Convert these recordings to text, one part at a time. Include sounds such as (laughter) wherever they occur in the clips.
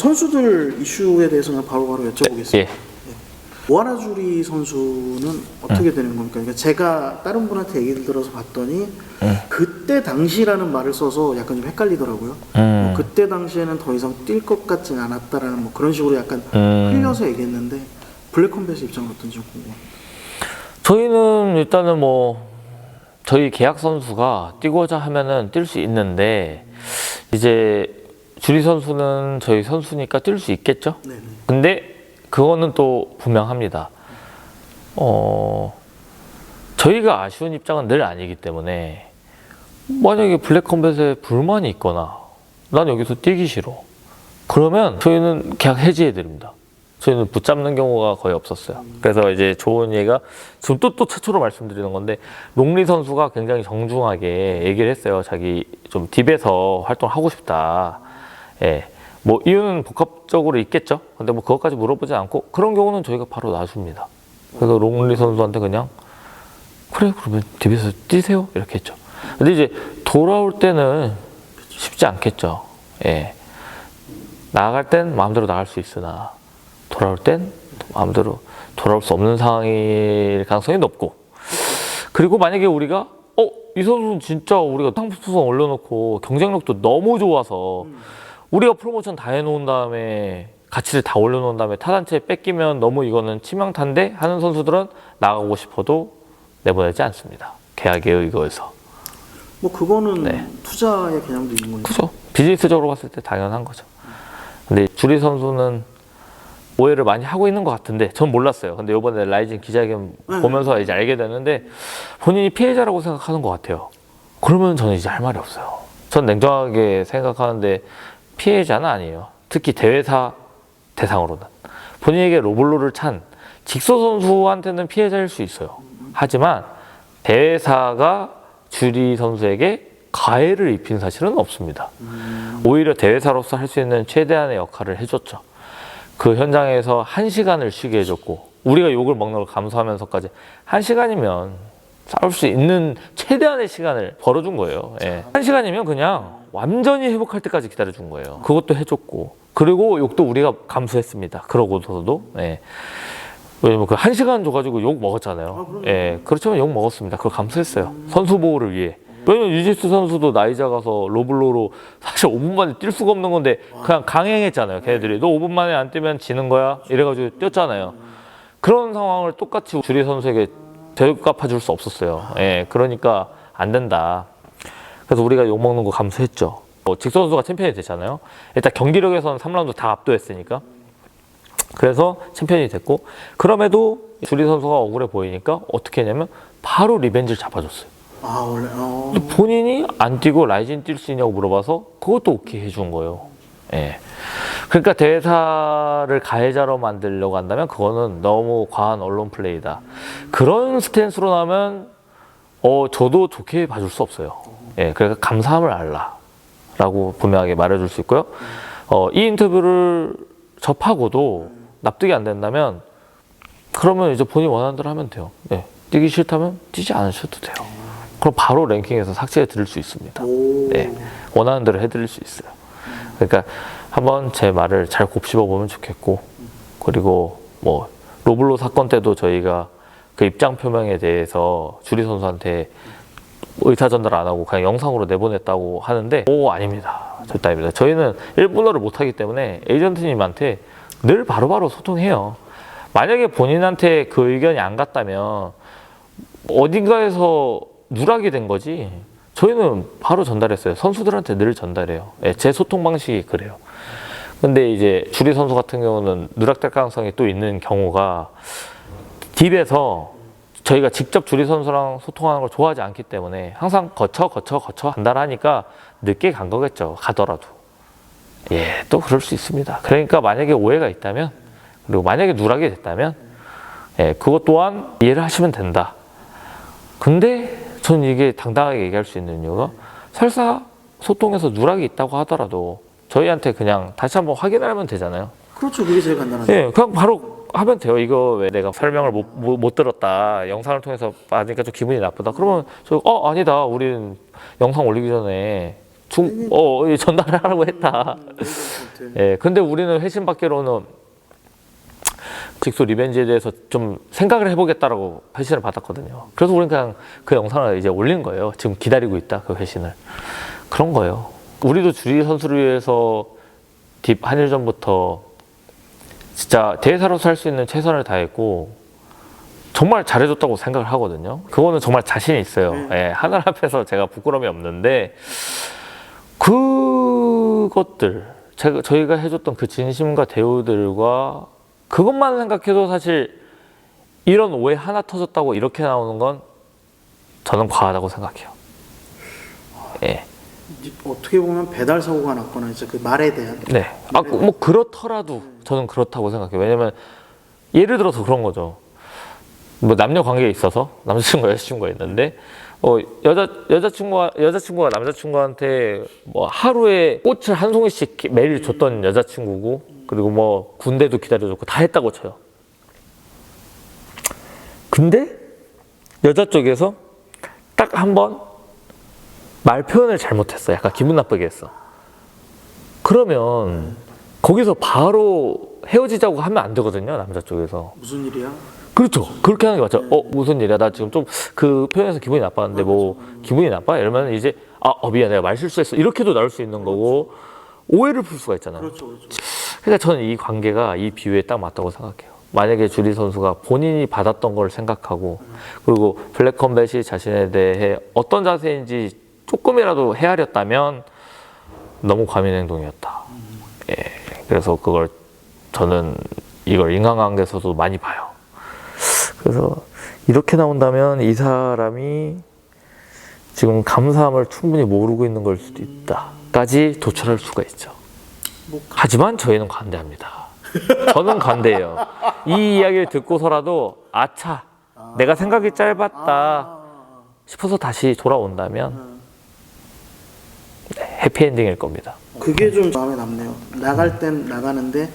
선수들 이슈에 대해서는 바로바로 여쭤보겠습니다. 예. 오하나주리 선수는 어떻게 되는 겁니까? 그러니까 제가 다른 분한테 얘기를 들어서 봤더니 그때 당시라는 말을 써서 약간 좀 헷갈리더라고요. 음. 뭐 그때 당시에는 더 이상 뛸 것 같진 않았다라는 뭐 그런 식으로 약간 음. 흘려서 얘기했는데 블랙컴뱃의 입장은 어떤지 궁금해요. 저희는 일단은 뭐 저희 계약 선수가 뛰고자 하면은 뛸 수 있는데 이제 주리 선수는 저희 선수니까 뛸 수 있겠죠. 네네. 근데 그거는 또 분명합니다. 어 저희가 아쉬운 입장은 늘 아니기 때문에 만약에 블랙컴뱃에 불만이 있거나 난 여기서 뛰기 싫어. 그러면 저희는 계약 해지해 드립니다. 저희는 붙잡는 경우가 거의 없었어요. 그래서 이제 좋은 얘기가 지금 또 또 최초로 말씀드리는 건데 롱리 선수가 굉장히 정중하게 얘기를 했어요. 자기 좀 딥에서 활동하고 싶다. 예. 뭐 이유는 복합적으로 있겠죠. 근데 뭐 그것까지 물어보지 않고 그런 경우는 저희가 바로 놔줍니다. 그래서 롱리 선수한테 그냥 그래 그러면 딥에서 뛰세요 이렇게 했죠. 근데 이제 돌아올 때는 쉽지 않겠죠. 예. 나갈 땐 마음대로 나갈 수 있으나 돌아올 땐 마음대로 돌아올 수 없는 상황일 가능성이 높고 그리고 만약에 우리가 어 이 선수는 진짜 우리가 상품성 올려놓고 경쟁력도 너무 좋아서 우리가 프로모션 다 해놓은 다음에 가치를 다 올려놓은 다음에 타 단체에 뺏기면 너무 이거는 치명타인데 하는 선수들은 나가고 싶어도 내보내지 않습니다. 계약에 의거해서. 뭐 그거는 네. 투자의 개념도 있는 거니까. 그죠. 비즈니스적으로 봤을 때 당연한 거죠. 근데 주리 선수는 오해를 많이 하고 있는 것 같은데 전 몰랐어요. 근데 이번에 라이징 기자회견 네. 보면서 이제 알게 되는데 본인이 피해자라고 생각하는 것 같아요. 그러면 저는 이제 할 말이 없어요. 전 냉정하게 생각하는데 피해자는 아니에요. 특히 대회사 대상으로는 본인에게 로블로를 찬 직소 선수한테는 피해자일 수 있어요. 하지만 대회사가 주리 선수에게 가해를 입힌 사실은 없습니다. 오히려 대회사로서 할 수 있는 최대한의 역할을 해줬죠. 그 현장에서 한 시간을 쉬게 해줬고 우리가 욕을 먹는 걸 감수하면서까지 한 시간이면 싸울 수 있는 최대한의 시간을 벌어준 거예요. 예. 한 시간이면 그냥 완전히 회복할 때까지 기다려준 거예요. 그것도 해줬고 그리고 욕도 우리가 감수했습니다. 그러고서도 예. 왜냐면 그 한 시간 줘가지고 욕 먹었잖아요. 예, 그렇지만 욕 먹었습니다. 그걸 감수했어요. 선수 보호를 위해. 왜냐면 유지수 선수도 나이 작아서 로블로로 사실 5분 만에 뛸 수가 없는 건데 그냥 강행했잖아요. 걔네들이 너 5분 만에 안 뛰면 지는 거야. 이래가지고 뛰었잖아요. 그런 상황을 똑같이 주리 선수에게 되갚아 줄 수 없었어요. 예, 그러니까 안 된다. 그래서 우리가 욕 먹는 거 감수했죠. 뭐 직선 선수가 챔피언이 됐잖아요. 일단 경기력에서는 3라운드 다 압도했으니까. 그래서 챔피언이 됐고 그럼에도 주리 선수가 억울해 보이니까 어떻게 했냐면 바로 리벤지를 잡아줬어요. 아 원래 어. 본인이 안 뛰고 라이진 뛸 수 있냐고 물어봐서 그것도 오케이 해준 거예요. 예. 그러니까 대사를 가해자로 만들려고 한다면 그거는 너무 과한 언론 플레이다. 그런 스탠스로 나면 어 저도 좋게 봐줄 수 없어요. 예. 그러니까 감사함을 알라라고 분명하게 말해줄 수 있고요. 어, 이 인터뷰를 접하고도 납득이 안 된다면 그러면 이제 본인 원하는 대로 하면 돼요. 예. 뛰기 싫다면 뛰지 않으셔도 돼요. 그럼 바로 랭킹에서 삭제해 드릴 수 있습니다. 오. 네. 원하는 대로 해드릴 수 있어요. 그러니까 한번 제 말을 잘 곱씹어 보면 좋겠고 그리고 뭐 로블로 사건 때도 저희가 그 입장 표명에 대해서 주리 선수한테 의사 전달 안 하고 그냥 영상으로 내보냈다고 하는데 오 아닙니다. 절대 아닙니다. 저희는 일본어를 못하기 때문에 에이전트님한테 늘 바로바로 소통해요. 만약에 본인한테 그 의견이 안 갔다면 어딘가에서 누락이 된 거지 저희는 바로 전달했어요. 선수들한테 늘 전달해요. 예, 제 소통 방식이 그래요. 근데 이제 주리 선수 같은 경우는 누락될 가능성이 또 있는 경우가 딥에서 저희가 직접 주리 선수랑 소통하는 걸 좋아하지 않기 때문에 항상 거쳐 거쳐 거쳐 한다하니까 늦게 간 거겠죠. 가더라도. 예 또 그럴 수 있습니다. 그러니까 만약에 오해가 있다면 그리고 만약에 누락이 됐다면 예 그것 또한 이해를 하시면 된다. 근데 저는 이게 당당하게 얘기할 수 있는 이유가 설사 소통에서 누락이 있다고 하더라도 저희한테 그냥 다시 한번 확인하면 되잖아요. 그렇죠. 그게 제일 간단하죠. 예, 그냥 바로 하면 돼요. 이거 왜 내가 설명을 못, 못, 못 들었다. 영상을 통해서 받으니까 좀 기분이 나쁘다. 그러면 저, 어, 아니다. 우리는 영상 올리기 전에 중, 어, 어, 전달을 하라고 했다. 음, 같아. 예, 근데 우리는 회신 받기로는 직소 리벤지에 대해서 좀 생각을 해보겠다라고 회신을 받았거든요. 그래서 우리는 그냥 그 영상을 이제 올린 거예요. 지금 기다리고 있다, 그 회신을. 그런 거예요. 우리도 주리 선수를 위해서 딥 한일전부터 진짜 대회사로서 할 수 있는 최선을 다했고 정말 잘해줬다고 생각을 하거든요. 그거는 정말 자신 있어요. 예, 하늘 앞에서 제가 부끄러움이 없는데 그것들 제가 저희가 해줬던 그 진심과 대우들과 그것만 생각해도 사실 이런 오해 하나 터졌다고 이렇게 나오는 건 저는 과하다고 생각해요. 예. 이- 어떻게 보면 배달 사고가 났거나 이제 그 말에 대한 네. 아, 뭐 그렇더라도 저는 그렇다고 생각해요. 왜냐면 예를 들어서 그런 거죠. 뭐 남녀 관계에 있어서 남자친구 여자친구가 있는데 어 여자 여자친구가 여자친구가 남자친구한테 뭐 하루에 꽃을 한 송이씩 매일 줬던 여자친구고 그리고 뭐 군대도 기다려줬고 다 했다고 쳐요. 근데 여자 쪽에서 딱 한 번 말 표현을 잘못했어. 약간 기분 나쁘게 했어. 그러면 거기서 바로 헤어지자고 하면 안 되거든요. 남자 쪽에서. 무슨 일이야? 그렇죠. 그렇게 하는 게 맞죠. 어, 무슨 일이야? 나 지금 좀 그 표현에서 기분이 나빴는데 뭐 기분이 나빠? 이러면 이제 아, 어, 미안. 내가 말 실수했어. 이렇게도 나올 수 있는 거고 오해를 풀 수가 있잖아요. 그렇죠, 그렇죠. 그러니까 저는 이 관계가 이 비유에 딱 맞다고 생각해요. 만약에 주리 선수가 본인이 받았던 걸 생각하고 그리고 블랙컴뱃이 자신에 대해 어떤 자세인지 조금이라도 헤아렸다면 너무 과민 행동이었다. 예, 그래서 그걸 저는 이걸 인간관계에서도 많이 봐요. 그래서 이렇게 나온다면 이 사람이 지금 감사함을 충분히 모르고 있는 걸 수도 있다까지 도출할 수가 있죠. 뭐 하지만 저희는 관대합니다. 저는 관대해요. 이 이야기를 듣고서라도 아차, 내가 생각이 짧았다 아, 싶어서 다시 돌아온다면 네, 해피엔딩일 겁니다. 그게 좀 마음에 남네요. 나갈 땐 나가는데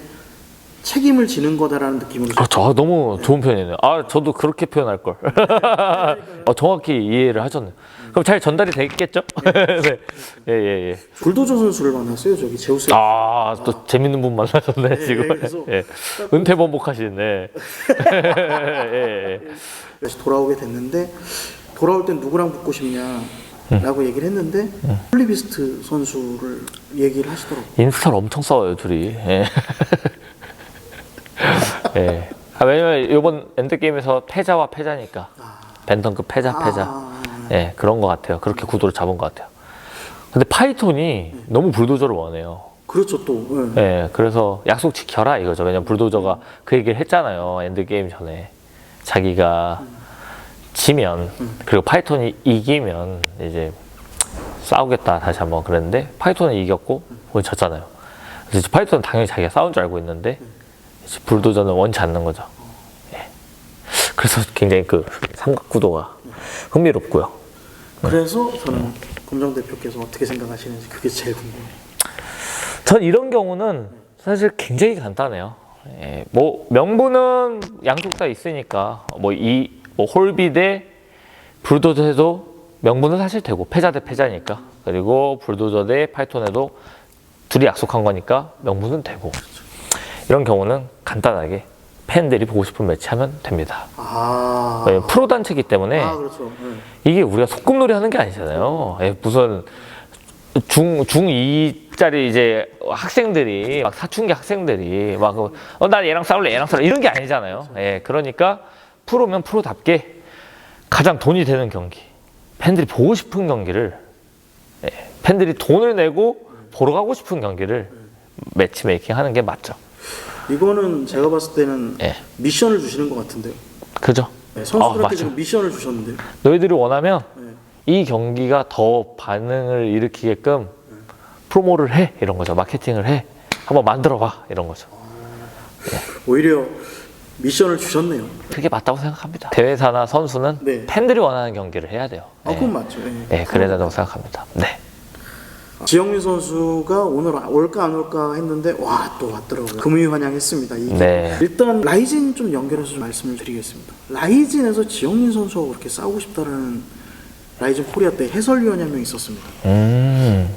책임을 지는 거다라는 느낌으로. 아, 너무 좋은 표현이네요. 아, 저도 그렇게 표현할 걸. (laughs) 어, 정확히 이해를 하셨네요. 그럼 잘 전달이 되겠죠? (laughs) 네. 예, 예, 예. 불도저 선수를 만났어요. 저기 제우스. 아, 또 재밌는 분 만나셨네, 지금. 그래서 예. 은퇴 번복하시네. (laughs) 예, 예. 다시 돌아오게 됐는데 돌아올 땐 누구랑 붙고 싶냐? 음. 라고 얘기를 했는데 홀리비스트 선수를 얘기를 하시더라고요. 인스타를 엄청 싸워요, 둘이. 예. (laughs) 예. 아, 왜냐면 이번 엔드 게임에서 패자와 패자니까. 벤턴급 패자, 패자. 아, 예, 그런 것 같아요. 그렇게 구도를 잡은 것 같아요. 근데 파이톤이 너무 불도저를 원해요. 그렇죠 또. 예. 예, 그래서 약속 지켜라 이거죠. 왜냐면 불도저가 그 얘기를 했잖아요. 엔드 게임 전에. 자기가 지면, 그리고 파이톤이 이기면 이제 싸우겠다 다시 한번 그랬는데 파이톤은 이겼고 본인 졌잖아요. 그래서 파이톤은 당연히 자기가 싸운 줄 알고 있는데 불도저는 원치 않는 거죠. 예. 그래서 굉장히 그 삼각구도가 흥미롭고요. 그래서 저는 검정 대표께서 어떻게 생각하시는지 그게 제일 궁금해요. 전 이런 경우는 사실 굉장히 간단해요. 예, 뭐 명분은 양쪽 다 있으니까 뭐 이 뭐 홀비 대 불도저 해도 명분은 사실 되고 패자 대 패자니까 그리고 불도저 대 파이톤에도 둘이 약속한 거니까 명분은 되고 이런 경우는 간단하게 팬들이 보고 싶은 매치 하면 됩니다. 아, 왜냐면 프로 단체이기 때문에 아 그렇죠. 예. 이게 우리가 소꿉놀이 하는 게 아니잖아요. 예, 무슨 중, 중2짜리 이제 학생들이, 막 사춘기 학생들이, 막, 어, 나 얘랑 싸울래, 얘랑 싸울래, 이런 게 아니잖아요. 예, 그러니까 프로면 프로답게 가장 돈이 되는 경기, 팬들이 보고 싶은 경기를, 예, 팬들이 돈을 내고 보러 가고 싶은 경기를 매치메이킹 하는 게 맞죠. 이거는 제가 봤을 때는 예, 미션을 주시는 것 같은데요. 그죠? 네, 아, 선수들한테. 지금 미션을 주셨는데요. 너희들이 원하면 네. 이 경기가 더 반응을 일으키게끔 프로모를 해 이런 거죠 마케팅을 해 한번 만들어 봐 이런 거죠 오히려 미션을 주셨네요. 그게 맞다고 생각합니다 대회사나 선수는 네. 팬들이 원하는 경기를 해야 돼요 아, 그건 맞죠. 예. 네, 그래야 된다고 생각합니다 네 지영민 선수가 오늘 올까 안 올까 했는데 와 또 왔더라고요. 금이 환영했습니다. 이게. 네. 일단 라이진 좀 연결해서 좀 말씀을 드리겠습니다. 라이진에서 지영민 선수하고 그렇게 싸우고 싶다는 라이진 코리아 때 해설위원이 한 명 있었습니다. 음,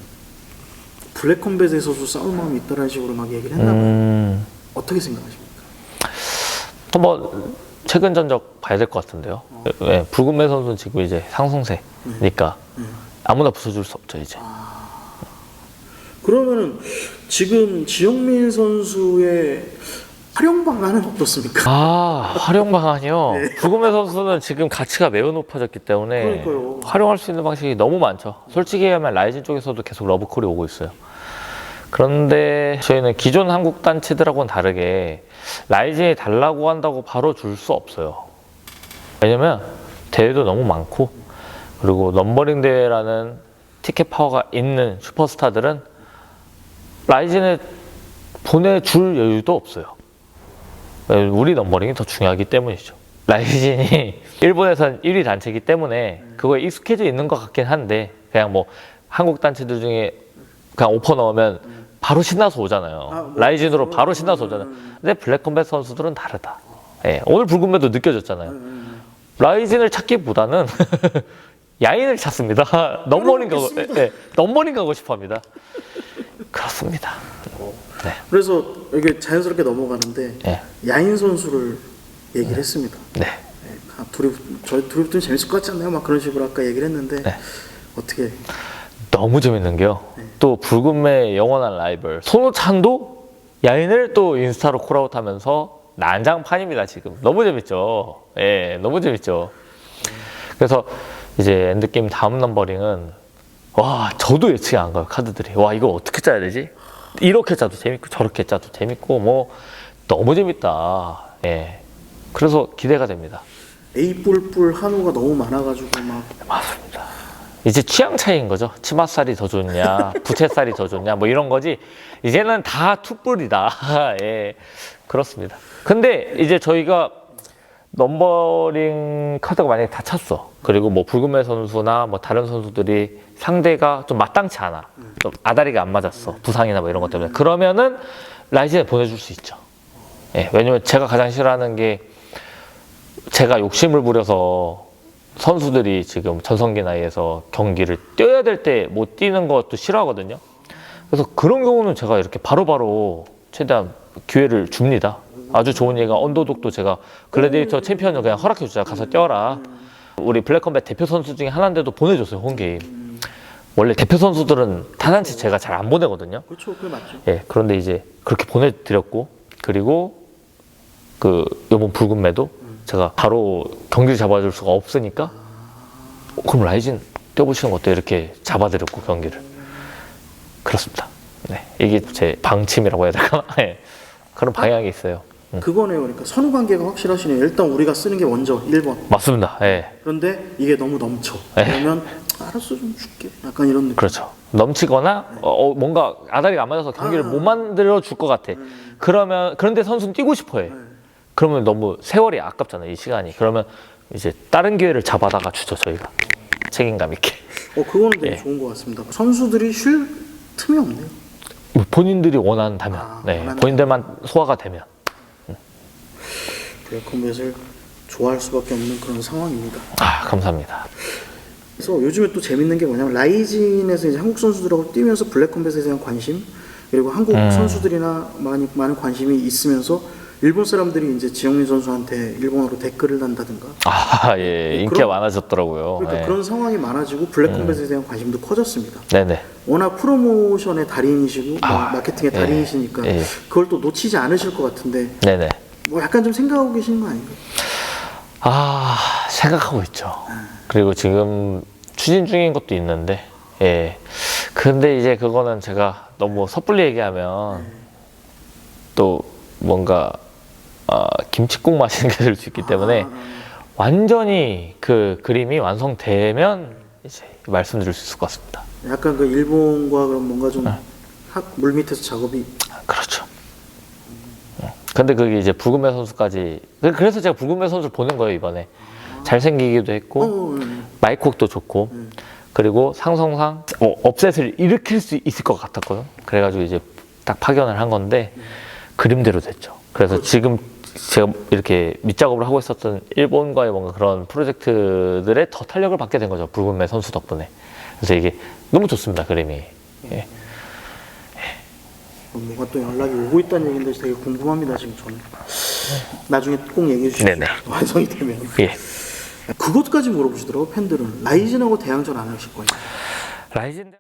블랙컴뱃에서도 싸울 마음이 있다라는 식으로 막 얘기를 했나 봐요. 음, 어떻게 생각하십니까? 한번 최근 전적 봐야 될 것 같은데요. 예, 불금매 선수는 지금 이제 상승세니까 아무나 부숴줄 수 없죠 이제. 그러면은 지금 지영민 선수의 활용 방안은 어떻습니까? 아 활용 방안이요. (laughs) 불금매 선수는 지금 가치가 매우 높아졌기 때문에 네. 그러니까요. 활용할 수 있는 방식이 너무 많죠. 솔직히 얘기하면 라이진 쪽에서도 계속 러브콜이 오고 있어요. 그런데 저희는 기존 한국 단체들하고는 다르게 라이진이 달라고 한다고 바로 줄 수 없어요. 왜냐면 대회도 너무 많고 그리고 넘버링 대회라는 티켓 파워가 있는 슈퍼스타들은 라이진을 보내줄 여유도 없어요. 우리 넘버링이 더 중요하기 때문이죠. 라이진이 (laughs) 일본에선 1위 단체이기 때문에 그거에 익숙해져 있는 것 같긴 한데 그냥 뭐 한국 단체들 중에 그냥 오퍼 넣으면 바로 신나서 오잖아요. 아, 뭐, 라이진으로 그렇죠. 바로 신나서 오잖아요. 근데 블랙컴뱃 선수들은 다르다. 예, 오늘 불금매도 느껴졌잖아요. 라이진을 찾기보다는 (laughs) 야인을 찾습니다. (laughs) 넘버링 가고, 그렇겠습니다. 예, 넘버링 가고 싶어 합니다. 그렇습니다. 네. 그래서 이게 자연스럽게 넘어가는데 예. 야인 선수를 얘기를 했습니다. 네. 네, 아, 둘이 저희 둘이 붙으면 재밌을 것 같지 않나요? 막 그런 식으로 아까 얘기를 했는데 네. 어떻게 너무 재밌는 게요. 또 불금의 영원한 라이벌 손호찬도 야인을 또 인스타로 콜아웃하면서 난장판입니다 지금. 너무 재밌죠. 예, 너무 재밌죠. 그래서 이제 엔드게임 다음 넘버링은 와 저도 예측이 안 가요 카드들이. 와 이거 어떻게 짜야 되지? 이렇게 짜도 재밌고 저렇게 짜도 재밌고 뭐 너무 재밌다. 예. 그래서 기대가 됩니다. A 뿔뿔 한우가 너무 많아가지고 막 맞습니다. 이제 취향 차이인 거죠. 치맛살이 더 좋냐, (laughs) 부채살이 더 좋냐, 뭐 이런 거지. 이제는 다 투뿔이다. (laughs) 예, 그렇습니다. 근데 이제 저희가 넘버링 카드가 만약에 다 찼어. 그리고 뭐 불금의 선수나 뭐 다른 선수들이 상대가 좀 마땅치 않아. 좀 아다리가 안 맞았어. 부상이나 뭐 이런 것 때문에. 그러면은 라이즈에 보내줄 수 있죠. 예, 왜냐면 제가 가장 싫어하는 게 제가 욕심을 부려서 선수들이 지금 전성기 나이에서 경기를 뛰어야 될 때 못 뛰는 것도 싫어하거든요. 그래서 그런 경우는 제가 이렇게 바로 바로 최대한 기회를 줍니다. 아주 좋은 얘기가 언더독도 제가 글래디에이터 챔피언을 그냥 허락해 주자 가서 뛰어라. 우리 블랙컴뱃 대표 선수 중에 하나인데도 보내줬어요 홈게임. 원래 대표 선수들은 단한치 제가 잘 안 보내거든요. 그렇죠, 그게 맞죠. 예, 그런데 이제 그렇게 보내드렸고 그리고 그 이번 불금매도 제가 바로 경기를 잡아줄 수가 없으니까 어, 그럼 라이진 뛰어보시는 거 어때요? 이렇게 잡아드렸고 경기를 그렇습니다. 네, 이게 제 방침이라고 해야 될까? (laughs) 예, 그런 방향이 있어요. 음, 그거네요. 그러니까 선후 관계가 확실하시네요. 일단 우리가 쓰는 게 먼저 1번. 맞습니다. 예, 그런데 이게 너무 넘쳐. 네. 그러면 알았어 좀 줄게. 약간 이런 느낌. 그렇죠. 넘치거나 어, 어, 뭔가 아다리가 안 맞아서 경기를 아. 못 만들어 줄 것 같아. 그러면 그런데 선수는 뛰고 싶어해. 그러면 너무 세월이 아깝잖아요. 이 시간이. 그러면 이제 다른 기회를 잡아다가 주죠 저희가 책임감 있게. 어 그거는 되게 예. 좋은 것 같습니다. 선수들이 쉴 틈이 없네요. 뭐 본인들이 원한다면, 아, 네, 원한다면. 본인들만 소화가 되면. 블랙컴뱃을 좋아할 수밖에 없는 그런 상황입니다. 아 감사합니다. 그래서 요즘에 또 재밌는 게 뭐냐면 라이진에서 이제 한국 선수들하고 뛰면서 블랙컴뱃에 대한 관심 그리고 한국 음. 선수들이나 많이 많은 관심이 있으면서 일본 사람들이 이제 지영민 선수한테 일본어로 댓글을 단다든가 아 예, 인기가 그런- 많아졌더라고요. 그러니까 예. 그런 상황이 많아지고 블랙 컴뱃에 대한 관심도 커졌습니다. 네네. 워낙 프로모션의 달인이시고 뭐 아, 마케팅의 예, 달인이시니까 예. 그걸 또 놓치지 않으실 것 같은데 네네. 뭐 약간 좀 생각하고 계시는 거 아닌가요? 아 생각하고 있죠. 그리고 지금 추진 중인 것도 있는데, 예. 근데 이제 그거는 제가 너무 섣불리 얘기하면 또 뭔가 어, 김치국 마시는 게 될 수 있기 때문에 아, 완전히 그 그림이 완성되면 이제 말씀드릴 수 있을 것 같습니다. 약간 그 일본과 그런 뭔가 네. 좀 학- 물 밑에서 작업이 그렇죠. 음. 근데 그게 이제 불금의 선수까지 그- 그래서 제가 불금의 선수를 보는 거예요 이번에 잘생기기도 했고 어, 음. 마이콕도 좋고 그리고 상성상 어, 업셋을 일으킬 수 있을 것 같았거든. 그래가지고 이제 딱 파견을 한 건데 그림대로 됐죠. 그래서 지금 제가 이렇게 밑작업을 하고 있었던 일본과의 뭔가 그런 프로젝트들에 더 탄력을 받게 된 거죠. 붉은 매 선수 덕분에. 그래서 이게 너무 좋습니다. 그림이. 예. 뭐가 또 연락이 오고 있다는 얘기인데 되게 궁금합니다 지금 저는. 나중에 꼭 얘기해 주시죠. 네네. 완성이 되면. 예. 그것까지 물어보시더라고 팬들은 라이즌하고 대항전 안 하실 거예요. 라이젠